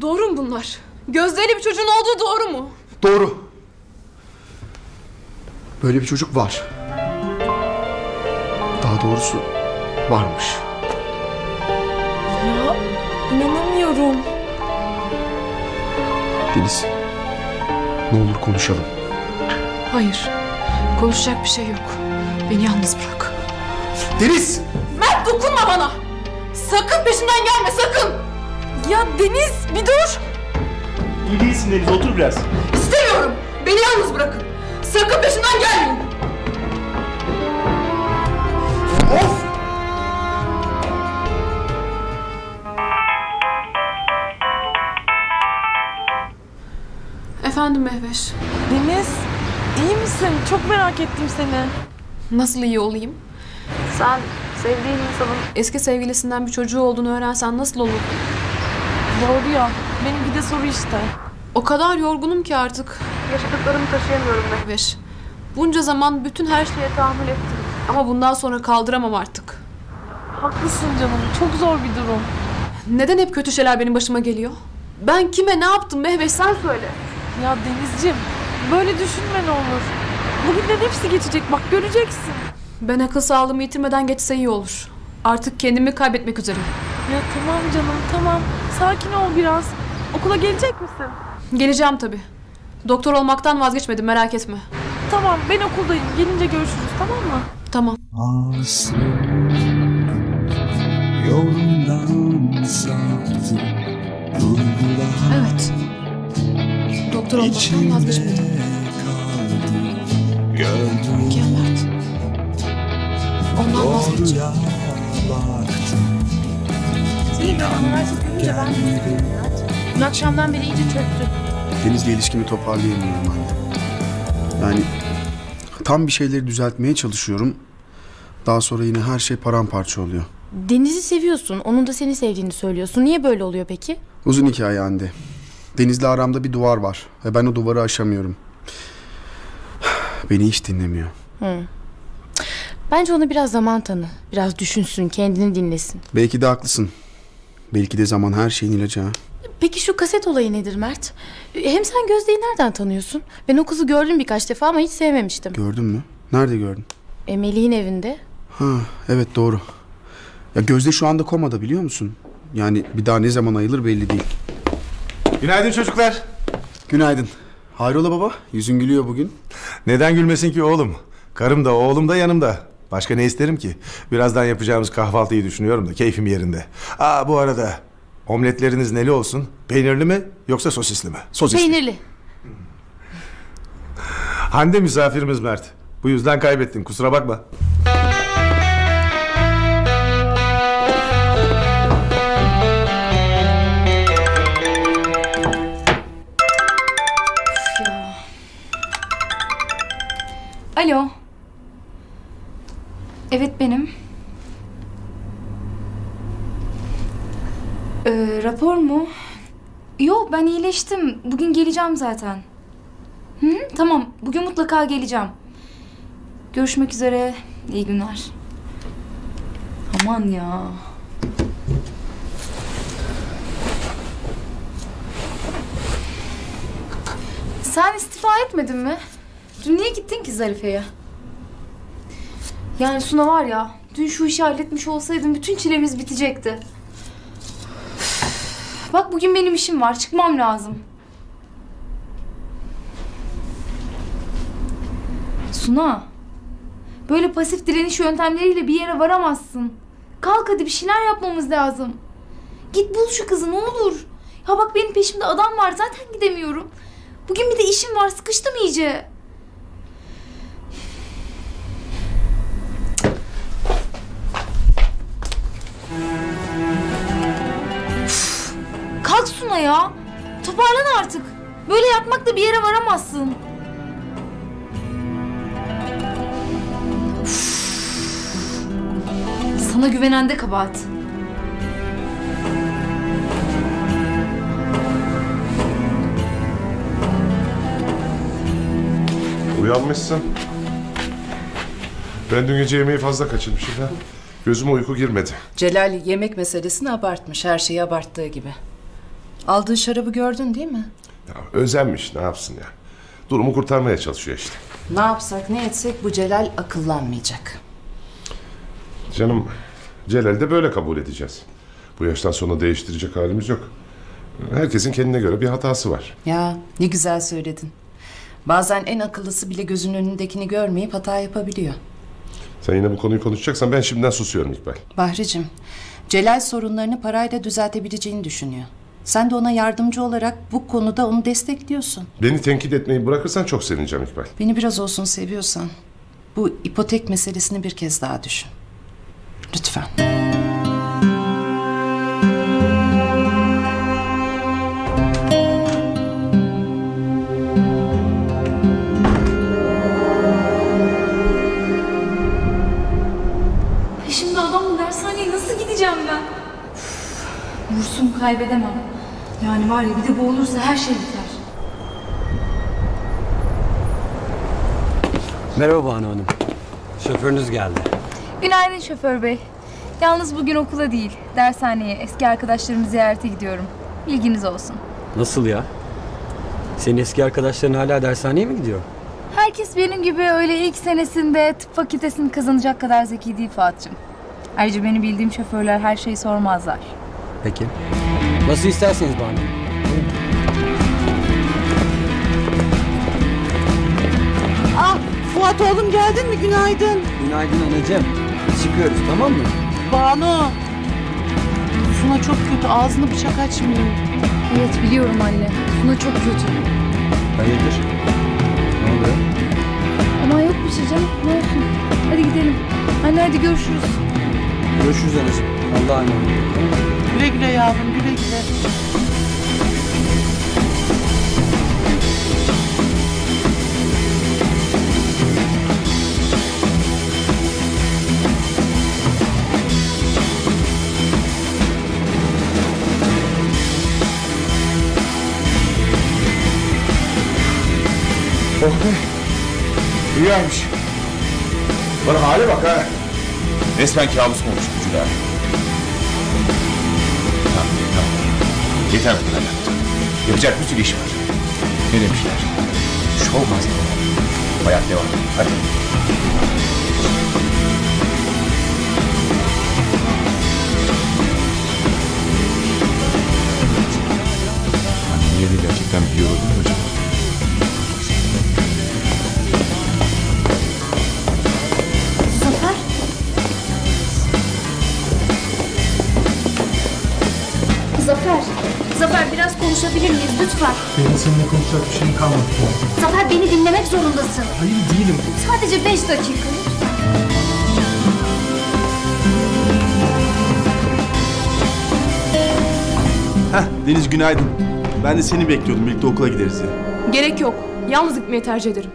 Doğru mu bunlar? Gözde'yle bir çocuğun olduğu doğru mu? Doğru. Böyle bir çocuk var. Daha doğrusu varmış. Ya inanamıyorum. Deniz. Ne olur konuşalım. Hayır. Konuşacak bir şey yok. Beni yalnız bırak. Deniz! Mert dokunma bana. Sakın peşimden gelme sakın. Ya Deniz bir dur. İyi değilsin Deniz otur biraz. İstemiyorum. Beni yalnız bırakın. Sakın peşimden gelmeyin. Of! Efendim Mehveş. Deniz, iyi misin? Çok merak ettim seni. Nasıl iyi olayım? Sen sevdiğin insanın... Eski sevgilisinden bir çocuğu olduğunu öğrensen nasıl olur? Doğru ya. Benimki de soru işte. O kadar yorgunum ki artık. Yaşadıklarımı taşıyamıyorum. Mehveş. Bunca zaman bütün her şeye tahammül ettim. Ama bundan sonra kaldıramam artık. Haklısın canım. Çok zor bir durum. Neden hep kötü şeyler benim başıma geliyor? Ben kime ne yaptım Mehveş sen söyle. Ya Denizciğim, böyle düşünme ne olur. Bugünlerin hepsi geçecek bak göreceksin. Ben akıl sağlığımı yitirmeden geçse iyi olur. Artık kendimi kaybetmek üzereyim. Ya tamam canım tamam. Sakin ol biraz. Okula gelecek misin? Geleceğim tabii. Doktor olmaktan vazgeçmedim merak etme. Tamam ben okuldayım. Gelince görüşürüz tamam mı? Tamam. Aslı yolundan saptı Duygular Evet. Doktor olmaktan vazgeçmedim. kaldı Gördüm Mert. Ondan doğruya baktım İnan gelmedi Dün akşamdan beri iyice çöktü. Deniz'le ilişkimi toparlayamıyorum anne. Yani tam bir şeyleri düzeltmeye çalışıyorum. Daha sonra yine her şey paramparça oluyor. Deniz'i seviyorsun. Onun da seni sevdiğini söylüyorsun. Niye böyle oluyor peki? Uzun hikaye Hande. Deniz'le aramda bir duvar var ve ben o duvarı aşamıyorum. Beni hiç dinlemiyor. Bence ona biraz zaman tanı. Biraz düşünsün, kendini dinlesin. Belki de haklısın. Belki de zaman her şeyin ilacı ha. Peki şu kaset olayı nedir Mert? Hem sen Gözde'yi nereden tanıyorsun? Ben o kızı gördüm birkaç defa ama hiç sevmemiştim. Gördün mü? Nerede gördün? E, Melih'in evinde. Ha evet doğru. Ya Gözde şu anda komada biliyor musun? Yani bir daha ne zaman ayılır belli değil. Günaydın çocuklar. Günaydın. Hayrola baba? Yüzün gülüyor bugün. Neden gülmesin ki oğlum? Karım da oğlum da yanımda. Başka ne isterim ki? Birazdan yapacağımız kahvaltıyı düşünüyorum da keyfim yerinde. Aa bu arada omletleriniz neli olsun? Peynirli mi yoksa sosisli mi? Sosisli. Peynirli. Hande misafirimiz Mert. Bu yüzden kaybettin kusura bakma. Alo. Evet benim. Ee, rapor mu? Yok ben iyileştim. Bugün geleceğim zaten. Hı, tamam bugün mutlaka geleceğim. Görüşmek üzere. İyi günler. Aman ya. Sen istifa etmedin mi? Dün niye gittin ki Zarife'ye? Yani Suna var ya, dün şu işi halletmiş olsaydın bütün çilemiz bitecekti. Bak bugün benim işim var, çıkmam lazım. Suna, böyle pasif direniş yöntemleriyle bir yere varamazsın. Kalk hadi bir şeyler yapmamız lazım. Git bul şu kızı ne olur. Ya bak benim peşimde adam var zaten gidemiyorum. Bugün bir de işim var sıkıştım iyice. Kalk Suna ya. Toparlan artık. Böyle yapmakla bir yere varamazsın. Üf. Sana güvenen de kabahat. Uyanmışsın. Ben dün gece yemeği fazla kaçırmışım ha. Gözüme uyku girmedi. Celal yemek meselesini abartmış. Her şeyi abarttığı gibi. Aldığı şarabı gördün değil mi? Ya özenmiş ne yapsın ya. Durumu kurtarmaya çalışıyor işte. Ne yapsak ne etsek bu Celal akıllanmayacak. Canım Celal'i de böyle kabul edeceğiz. Bu yaştan sonra değiştirecek halimiz yok. Herkesin kendine göre bir hatası var. Ya ne güzel söyledin. Bazen en akıllısı bile gözünün önündekini görmeyip hata yapabiliyor. Sen yine bu konuyu konuşacaksan ben şimdiden susuyorum İkbal. Bahricim, Celal sorunlarını parayla düzeltebileceğini düşünüyor. Sen de ona yardımcı olarak bu konuda onu destekliyorsun. Beni tenkit etmeyi bırakırsan çok sevineceğim İkbal. Beni biraz olsun seviyorsan bu ipotek meselesini bir kez daha düşün. Lütfen. Dershaneye nasıl gideceğim ben? Vursum kaybedemem. Yani var ya bir de boğulursa her şey biter. Merhaba Banu Hanım. Şoförünüz geldi. Günaydın şoför bey. Yalnız bugün okula değil, dershaneye, eski arkadaşlarımı ziyarete gidiyorum. Bilginiz olsun. Nasıl ya? Senin eski arkadaşların hala dershaneye mi gidiyor? Herkes benim gibi öyle ilk senesinde tıp fakültesini kazanacak kadar zeki değil Fuat'cığım. Ayrıca beni bildiğim şoförler her şeyi sormazlar. Peki. Nasıl isterseniz Banu Hanım. Ah Fuat oğlum geldin mi günaydın. Günaydın anacığım. Çıkıyoruz tamam mı? Banu. Suna çok kötü ağzını bıçak açmıyor. Evet biliyorum anne. Suna çok kötü. Hayırdır? Ne oluyor? Ama yok bir şey canım. Ne olsun. Hadi gidelim. Anne hadi görüşürüz. Görüşürüz anacığım. Allah'a emanet. Güle güle yavrum güle güle. Oh be. Rüyaymış. Bana hale bak ha. Resmen kabus bu Cüda? Tamam. Yeter bu kadar. Yapacak bir sürü iş var. Ne demişler? Şov malzeme. Hayat devam. Hadi. Annemin yerini gerçekten biliyor olabilir mi biraz konuşabilir miyiz lütfen? Benim seninle konuşacak bir şeyim kalmadı. Zafer beni dinlemek zorundasın. Hayır değilim. Sadece beş dakika lütfen. Heh Deniz günaydın. Ben de seni bekliyordum. Birlikte okula gideriz diye. Gerek yok. Yalnız gitmeyi tercih ederim.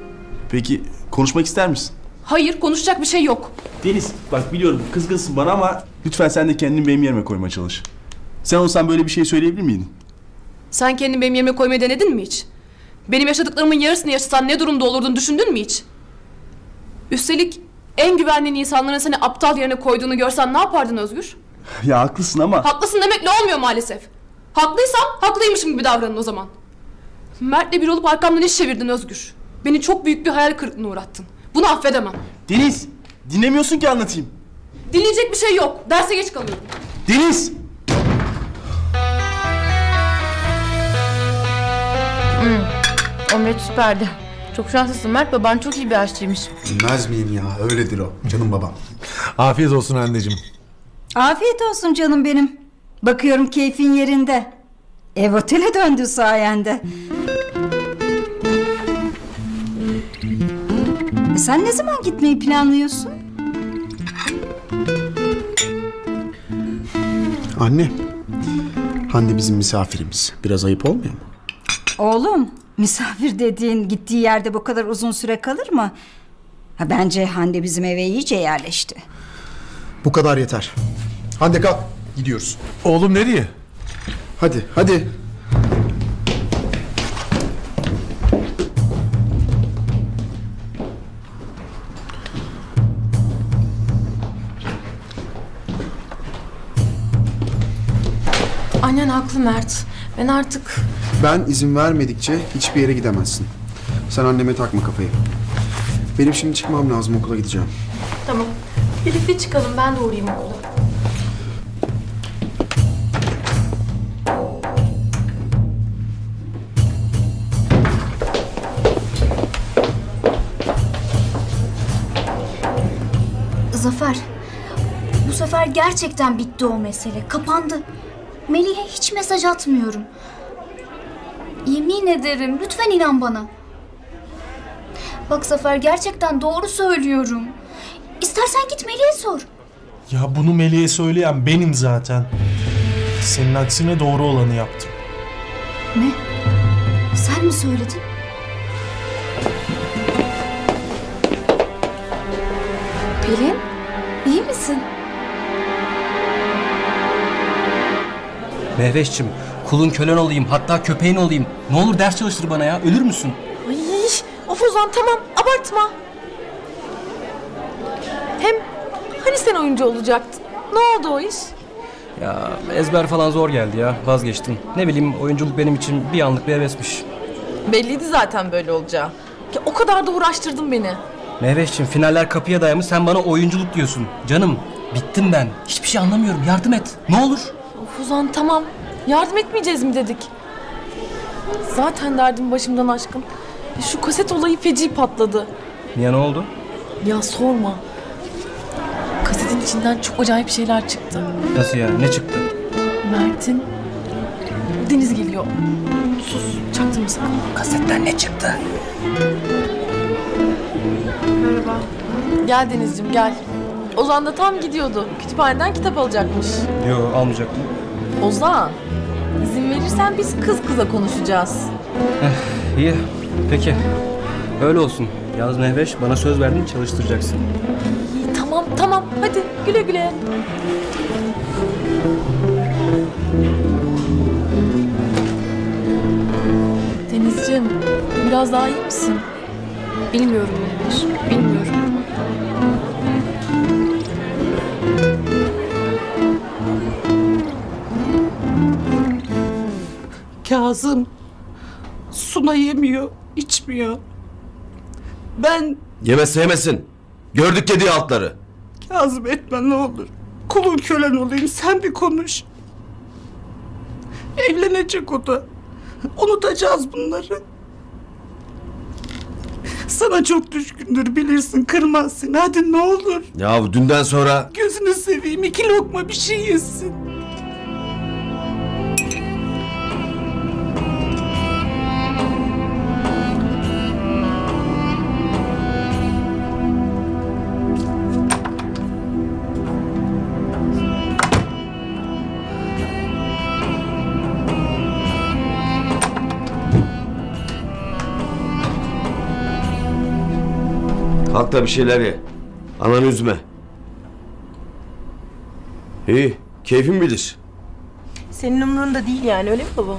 Peki konuşmak ister misin? Hayır konuşacak bir şey yok. Deniz bak biliyorum kızgınsın bana ama lütfen sen de kendini benim yerime koymaya çalış. Sen olsan böyle bir şey söyleyebilir miydin? Sen kendini benim yerime koymayı denedin mi hiç? Benim yaşadıklarımın yarısını yaşasan ne durumda olurdun düşündün mü hiç? Üstelik en güvendiğin insanların seni aptal yerine koyduğunu görsen ne yapardın Özgür? Ya haklısın ama... Haklısın demekle olmuyor maalesef. Haklıysam haklıymışım gibi davranın o zaman. Mert'le bir olup arkamdan iş çevirdin Özgür. Beni çok büyük bir hayal kırıklığına uğrattın. Bunu affedemem. Deniz dinlemiyorsun ki anlatayım. Dinleyecek bir şey yok. Derse geç kalıyorum. Deniz! Omlet süperdi. Çok şanslısın Mert. Baban çok iyi bir aşçıymış. Bilmez miyim ya öyledir o canım babam. Afiyet olsun anneciğim. Afiyet olsun canım benim. Bakıyorum keyfin yerinde. Ev otele döndü sayende. E sen ne zaman gitmeyi planlıyorsun? Anne. Hande bizim misafirimiz. Biraz ayıp olmuyor mu? Oğlum, misafir dediğin gittiği yerde bu kadar uzun süre kalır mı? Ha, bence Hande bizim eve iyice yerleşti. Bu kadar yeter. Hande kalk. Gidiyoruz. Oğlum nereye? Hadi hadi. Annen haklı Mert. Ben artık... Ben izin vermedikçe hiçbir yere gidemezsin. Sen anneme takma kafayı. Benim şimdi çıkmam lazım okula gideceğim. Tamam. Birlikte çıkalım. Ben de uğrayayım okula. Zafer, bu sefer gerçekten bitti o mesele. Kapandı. Melih'e hiç mesaj atmıyorum. Yemin ederim lütfen inan bana. Bak Zafer gerçekten doğru söylüyorum. İstersen git Melih'e sor. Ya bunu Melih'e söyleyen benim zaten. Senin aksine doğru olanı yaptım. Ne? Sen mi söyledin? Pelin, iyi misin? Mehveşçim kulun kölen olayım hatta köpeğin olayım. Ne olur ders çalıştır bana ya ölür müsün? Ay, of Ozan tamam abartma. Hem hani sen oyuncu olacaktın? Ne oldu o iş? Ya ezber falan zor geldi ya vazgeçtim. Ne bileyim oyunculuk benim için bir anlık bir hevesmiş. Belliydi zaten böyle olacağı. Ya, o kadar da uğraştırdın beni. Mehveşçim finaller kapıya dayamış sen bana oyunculuk diyorsun. Canım bittim ben. Hiçbir şey anlamıyorum yardım et. Ne olur. Ozan tamam. Yardım etmeyeceğiz mi dedik? Zaten derdim başımdan aşkın. Şu kaset olayı feci patladı. Niye ne oldu? Ya sorma. Kasetin içinden çok acayip şeyler çıktı. Nasıl ya ne çıktı? Mert'in Deniz geliyor. Sus, çaktırma sakın. Kasetten ne çıktı? Merhaba. Gel Deniz'cim gel. Ozan da tam gidiyordu. Kütüphaneden kitap alacakmış. Yo almayacaktım. Ozan, izin verirsen biz kız kıza konuşacağız. İyi peki. Öyle olsun. Yalnız Mehveş bana söz verdin çalıştıracaksın. İyi, tamam tamam hadi güle güle. Denizciğim biraz daha iyi misin? Bilmiyorum Mehveş, bilmiyorum. Kazım Suna yemiyor, içmiyor. Ben Yemezse yemesin. Gördük yediği altları. Kazım etme ne olur. Kulun kölen olayım sen bir konuş. Evlenecek o da. Unutacağız bunları. Sana çok düşkündür bilirsin kırmaz seni. Hadi ne olur. Ya dünden sonra Gözünü seveyim iki lokma bir şey yesin. Kalk da bir şeyler ye. Ananı üzme. İyi. Keyfin bilir. Senin umrunda değil yani öyle mi baba?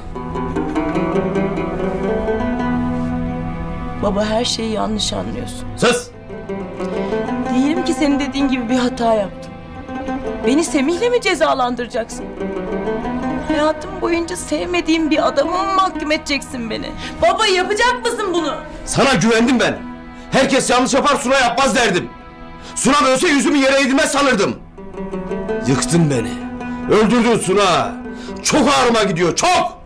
Baba her şeyi yanlış anlıyorsun. Sus! Diyelim ki senin dediğin gibi bir hata yaptım. Beni Semih'le mi cezalandıracaksın? Hayatım boyunca sevmediğim bir adamı mı mahkum edeceksin beni? Baba yapacak mısın bunu? Sana güvendim ben. Herkes yanlış yapar Suna yapmaz derdim. Suna ölse yüzümü yere eğilmez sanırdım. Yıktın beni. Öldürdün Suna. Çok ağrıma gidiyor çok.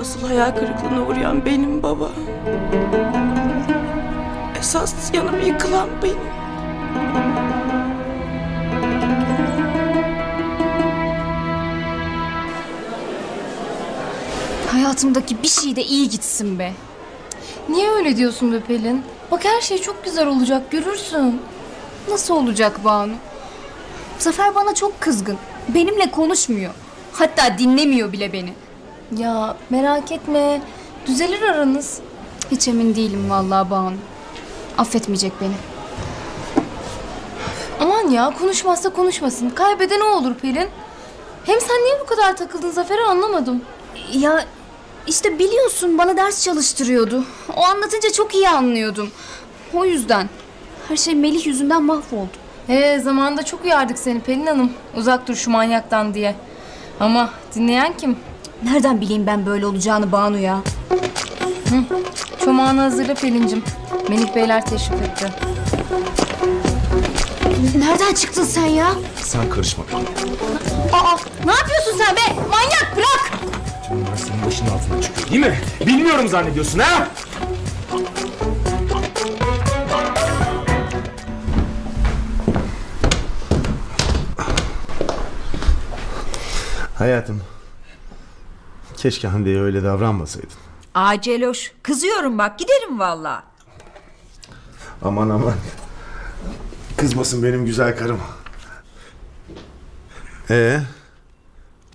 Asıl hayal kırıklığına uğrayan benim baba. Esas yanım yıkılan benim. Hayatımdaki bir şey de iyi gitsin be. Niye öyle diyorsun be Pelin? Bak her şey çok güzel olacak görürsün. Nasıl olacak Banu? Zafer bana çok kızgın. Benimle konuşmuyor. Hatta dinlemiyor bile beni. Ya merak etme. Düzelir aranız. Hiç emin değilim vallahi Banu. Affetmeyecek beni. Aman ya konuşmazsa konuşmasın. Kaybeden ne olur Pelin? Hem sen niye bu kadar takıldın Zafer'e anlamadım. Ya işte biliyorsun bana ders çalıştırıyordu. O anlatınca çok iyi anlıyordum. O yüzden. Her şey Melih yüzünden mahvoldu. Ee, zamanında çok uyardık seni Pelin Hanım. Uzak dur şu manyaktan diye. Ama dinleyen kim? Nereden bileyim ben böyle olacağını Banu ya? Çomağını hazırla Pelin'cim. Melik Beyler teşrif etti. Nereden çıktın sen ya? Sen karışma Pelin. Aa, ne yapıyorsun sen be? Manyak bırak! Başının altına çıkıyor değil mi? Bilmiyorum zannediyorsun ha? Hayatım. Keşke Hande'ye öyle davranmasaydın. Aceloş. Kızıyorum bak giderim valla. Aman aman. Kızmasın benim güzel karım. Ee,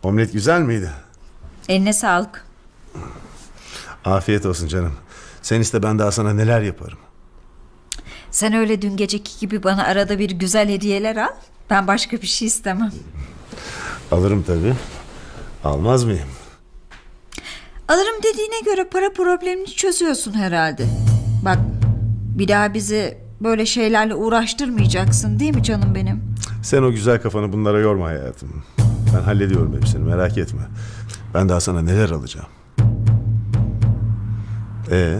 omlet güzel miydi? Eline sağlık. Afiyet olsun canım. Sen iste ben daha sana neler yaparım. Sen öyle dün geceki gibi bana arada bir güzel hediyeler al. Ben başka bir şey istemem. Alırım tabii. Almaz mıyım? Alırım dediğine göre para problemini çözüyorsun herhalde. Bak bir daha bizi böyle şeylerle uğraştırmayacaksın değil mi canım benim? Sen o güzel kafanı bunlara yorma hayatım. Ben hallediyorum hepsini merak etme. Ben daha sana neler alacağım. Ee,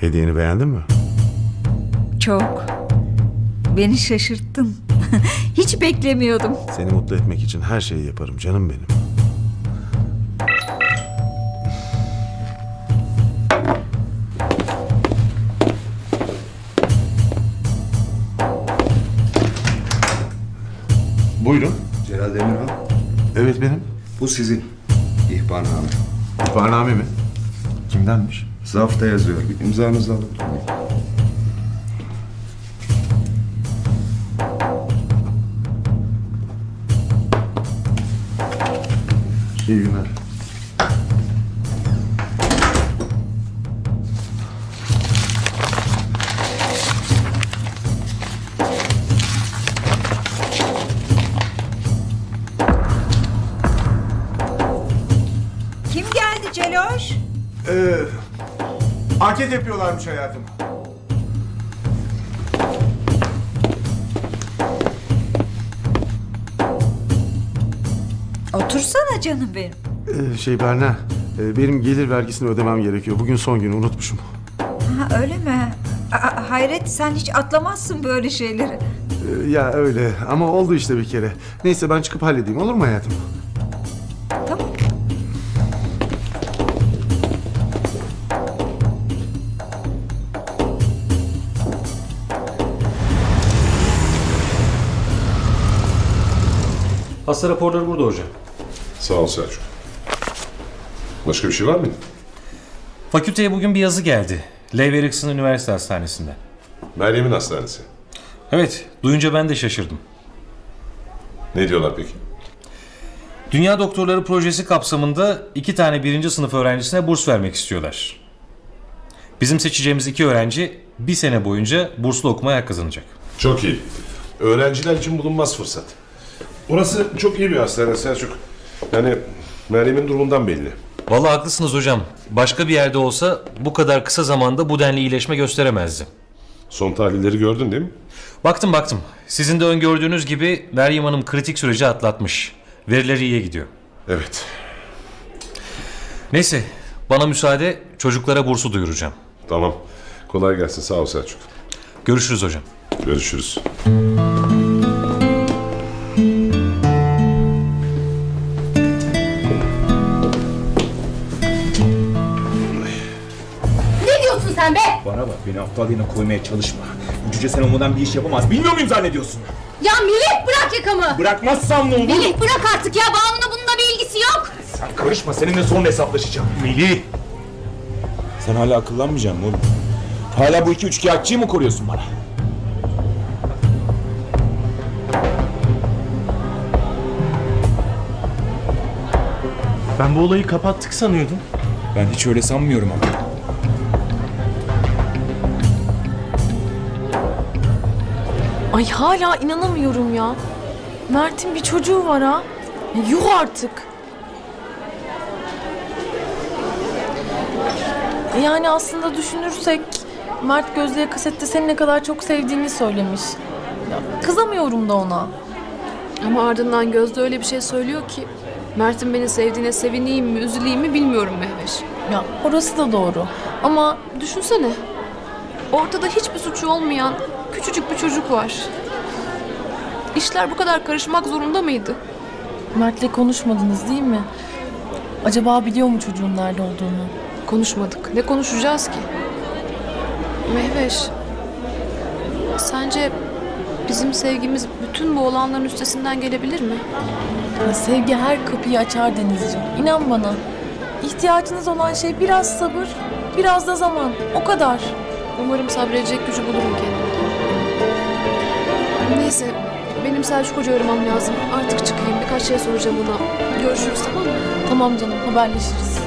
hediyeni beğendin mi? Çok. Beni şaşırttın. Hiç beklemiyordum. Seni mutlu etmek için her şeyi yaparım canım benim. Buyurun. Celal Demirhan. Evet benim. Bu sizin ihbarname. İhbarname mi? Kimdenmiş? Zafta yazıyor. Bir imzanızı alın. İyi anket yapıyorlarmış hayatım. Otursana canım benim. Ee, şey Berna, e, benim gelir vergisini ödemem gerekiyor. Bugün son günü unutmuşum. Ha, öyle mi? Aa, hayret sen hiç atlamazsın böyle şeyleri. Ee, ya öyle ama oldu işte bir kere. Neyse ben çıkıp halledeyim olur mu hayatım? Hasta raporları burada hocam. Sağ ol Selçuk. Başka bir şey var mı? Fakülteye bugün bir yazı geldi. Lev Erikson Üniversite Hastanesi'nde. Meryem'in hastanesi. Evet, duyunca ben de şaşırdım. Ne diyorlar peki? Dünya Doktorları Projesi kapsamında iki tane birinci sınıf öğrencisine burs vermek istiyorlar. Bizim seçeceğimiz iki öğrenci bir sene boyunca burslu okumaya hak kazanacak. Çok iyi. Öğrenciler için bulunmaz fırsat. Burası çok iyi bir hastane Selçuk. Yani Meryem'in durumundan belli. Vallahi haklısınız hocam. Başka bir yerde olsa bu kadar kısa zamanda bu denli iyileşme gösteremezdi. Son tahlilleri gördün değil mi? Baktım baktım. Sizin de öngördüğünüz gibi Meryem Hanım kritik süreci atlatmış. Verileri iyiye gidiyor. Evet. Neyse bana müsaade çocuklara bursu duyuracağım. Tamam. Kolay gelsin. Sağ ol Selçuk. Görüşürüz hocam. Görüşürüz. Beni aptal yerine koymaya çalışma. Bu cüce sen olmadan bir iş yapamaz. Bilmiyor muyum zannediyorsun? Ya Melih bırak yakamı. Bırakmazsam ne olur? Melih bırak artık ya Banu'nun bununla bir ilgisi yok. Sen karışma seninle sonra hesaplaşacağım. Melih. Sen hala akıllanmayacaksın oğlum. Hala bu iki üçkağıtçıyı mı koruyorsun bana? Ben bu olayı kapattık sanıyordum. Ben hiç öyle sanmıyorum ama. Ay hala inanamıyorum ya. Mert'in bir çocuğu var ha. Yuh artık. Yani aslında düşünürsek Mert Gözde'ye kasette seni ne kadar çok sevdiğini söylemiş. Ya, kızamıyorum da ona. Ama ardından Gözde öyle bir şey söylüyor ki Mert'in beni sevdiğine sevineyim mi, üzüleyim mi bilmiyorum Mehveş. Ya orası da doğru. Ama Düşünsene. Ortada hiçbir suçu olmayan küçücük bir çocuk var. İşler bu kadar karışmak zorunda mıydı? Mert'le konuşmadınız değil mi? Acaba biliyor mu çocuğun nerede olduğunu? Konuşmadık. Ne konuşacağız ki? Mehveş. Sence bizim sevgimiz bütün bu olanların üstesinden gelebilir mi? Ya sevgi her kapıyı açar Denizciğim. İnan bana. İhtiyacınız olan şey biraz sabır, biraz da zaman. O kadar. Umarım sabredecek gücü bulurum kendimde. Neyse, benim Selçuk Hoca aramam lazım. Artık çıkayım, birkaç şey soracağım ona. Görüşürüz tamam mı? Tamam canım, haberleşiriz.